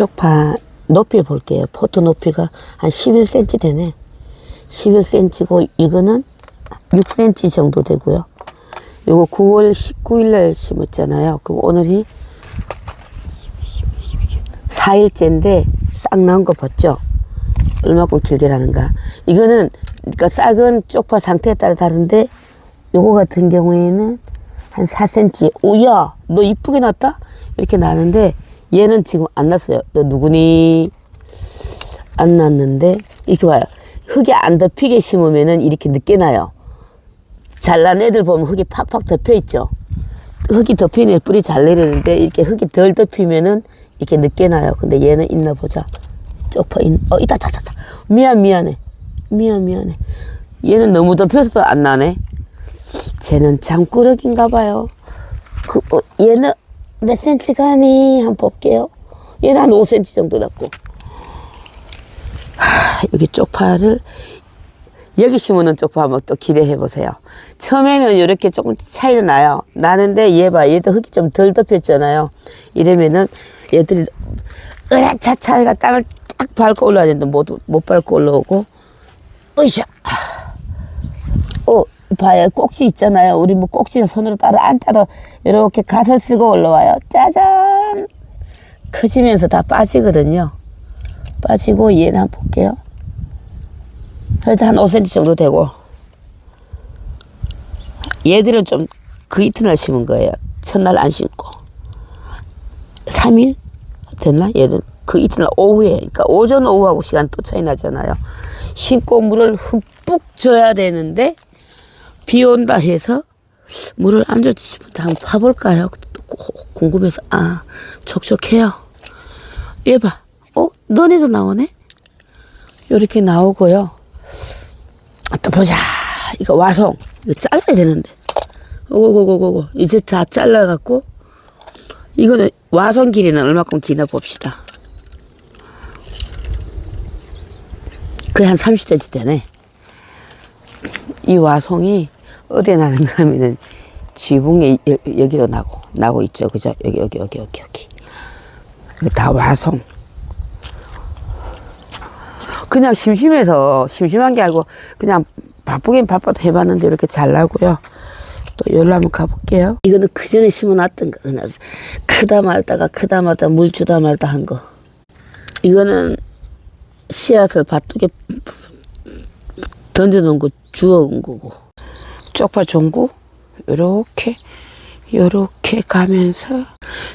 쪽 파 높이 볼게요. 포트 높이가 한 11cm 되네. 11cm고 이거는 6cm 정도 되고요. 요거 9월 19일 날 심었잖아요. 그럼 오늘이 4일째인데 싹 나온 거 봤죠? 얼마큼 길게 나는가. 이거는 그러니까 싹은 쪽파 상태에 따라 다른데 요거 같은 경우에는 한 4cm. 오야, 너 이쁘게 났다? 이렇게 나는데 얘는 지금 안 났어요. 너 누구니? 안 났는데 이렇게 와요. 흙이 안 덮이게 심으면은 이렇게 늦게 나요. 잘난 애들 보면 흙이 팍팍 덮여 있죠. 흙이 덮이는 뿌리 잘 내리는데 이렇게 흙이 덜 덮이면은 이렇게 늦게 나요. 근데 얘는 있나 보자. 쪽파 있, 어 있다, 있다. 있다. 미안, 미안해. 미안, 미안해. 얘는 너무 덮여서도 안 나네. 쟤는 잠꾸러기인가 봐요. 그, 어, 얘는 몇 센치 가니? 한번 볼게요. 얘는 한 5cm 정도 났고. 하, 여기 쪽파를 여기 심으는 쪽파 한번 또 기대해 보세요. 처음에는 이렇게 조금 차이가 나요. 나는데 얘 봐, 얘도 흙이 좀 덜 덮였잖아요. 이러면은 얘들이 으라차차가 땅을 딱 밟고 올라야 되는데 못, 못 밟고 올라오고 으쌰. 어, 봐요. 꼭지 있잖아요. 우리 뭐 꼭지는 손으로 따라 안 따도 이렇게 갓을 쓰고 올라와요. 짜잔! 커지면서 다 빠지거든요. 빠지고 얘는 한번 볼게요. 그래도 한 5cm 정도 되고. 얘들은 좀 그 이튿날 심은 거예요. 첫날 안 심고. 3일 됐나? 얘는 그 이튿날 오후에, 그러니까 오전 오후하고 시간 또 차이 나잖아요. 심고 물을 흠뿍 줘야 되는데 비 온다 해서 물을 안 줬지 싶은데 한번 고- 궁금해서 아 촉촉해요. 얘 봐, 어 너네도 나오네? 이렇게 나오고요. 아, 또 보자. 이거 와송 이거 잘라야 되는데. 오고고고고 이제 다 잘라갖고 이거는 와송 길이는 얼마큼 기나 봅시다. 그게 한 30cm 되네. 이 와송이 어디에 나는가 하면은 지붕에 여, 여기도 나고 나고 있죠. 그죠? 여기 여기 여기 여기 여기. 다 와송 그냥 심심해서 심심한 게 아니고 그냥 바쁘긴 바빠도 해봤는데 이렇게 잘 나고요. 또 여기로 한번 가볼게요. 이거는 그 전에 심어놨던 거. 그냥 크다 말다가 크다 말다 물 주다 말다 한 거. 이거는 씨앗을 밭두개 던져놓은 거 주워온 거고 쪽파 종구 요렇게 요렇게 가면서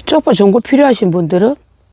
쪽파 종구 필요하신 분들은